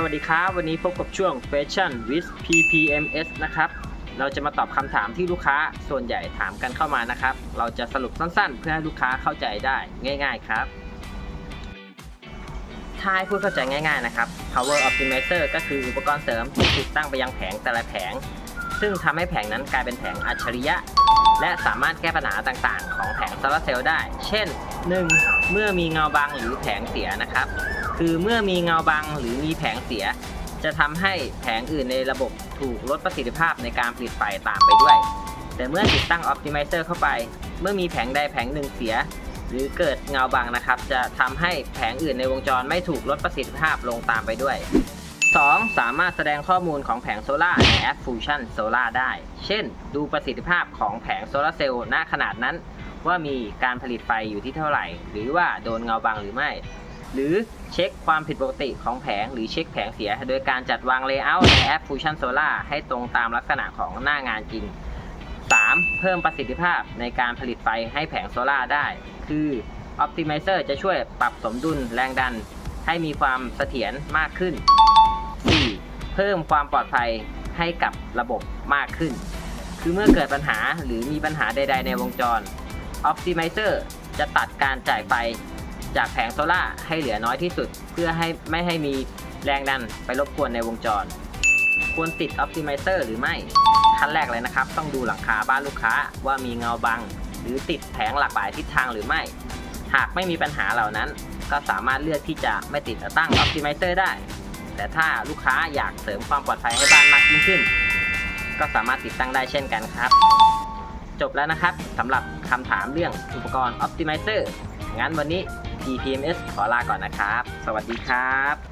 สวัสดีครับ วันนี้พบกับช่วง Fashion with PPMS นะครับ เราจะมาตอบคำถามที่ลูกค้าส่วนใหญ่ถามกันเข้ามานะครับ เราจะสรุปสั้นๆ เพื่อให้ลูกค้าเข้าใจได้ง่าย ๆ ครับ ถ้าให้พูดเข้าใจง่ายๆ นะครับ Power Optimizer ก็คืออุปกรณ์เสริมที่ติดตั้งไปยังแผงแต่ละแผง ซึ่งทำให้แผงนั้นกลายเป็นแผงอัจฉริยะ และสามารถแก้ปัญหาต่างๆ ของแผงโซลาร์เซลล์ได้ เช่น 1. เมื่อมีเงาบังหรือแผงเสียนะครับ คือเมื่อมีเงาบังหรือมีแผงเสีย จะทำให้แผงอื่นในระบบถูกลดประสิทธิภาพในการผลิตไฟตามไปด้วย แต่เมื่อติดตั้ง Optimizer เข้าไป เมื่อมีแผงใดแผงหนึ่งเสีย หรือเกิดเงาบังนะครับ จะทำให้แผงอื่นในวงจรไม่ถูกลดประสิทธิภาพลงตามไปด้วย 2. สามารถแสดงข้อมูลของแผงโซล่าในแอป Fusion Solar ได้ เช่น ดูประสิทธิภาพของแผงโซลาร์เซลล์ณขนาดนั้น ว่ามีการผลิตไฟอยู่ที่เท่าไหร่ หรือว่าโดนเงาบังหรือไม่ หรือเช็คความผิดปกติของแผงหรือเช็คแผงเสีย โดยการจัดวางเลเยอร์ในแอป Fusion Solar ให้ตรงตามลักษณะของหน้างานจริง 3. เพิ่มประสิทธิภาพในการผลิตไฟให้แผงโซล่าได้ คือ Optimizer จะช่วยปรับสมดุลแรงดัน ให้มีความเสถียรมากขึ้น 4. เพิ่มความปลอดภัยให้กับระบบมากขึ้น คือเมื่อเกิดปัญหาหรือมีปัญหาใด ๆ ในวงจร Optimizer จะตัดการจ่ายไฟ จากแผงโซล่าให้เหลือน้อยที่สุด เพื่อให้ไม่ให้มีแรงดันไปรบกวนในวงจร ควรติด Optimizer หรือไม่ ขั้นแรกเลยนะครับ ต้องดูหลังคาบ้านลูกค้าว่ามีเงาบัง หรือติดแผงหลากหลายทิศทางหรือไม่ หากไม่มีปัญหาเหล่านั้น ก็สามารถเลือกที่จะไม่ติดตั้ง Optimizer ได้ แต่ถ้าลูกค้าอยากเสริมความปลอดภัยให้บ้านมากยิ่งขึ้น ก็สามารถติดตั้งได้เช่นกันครับ จบแล้วนะครับสำหรับคำถามเรื่องอุปกรณ์ Optimizer งั้นวันนี้ PPMS ขอลาก่อนนะครับ สวัสดีครับ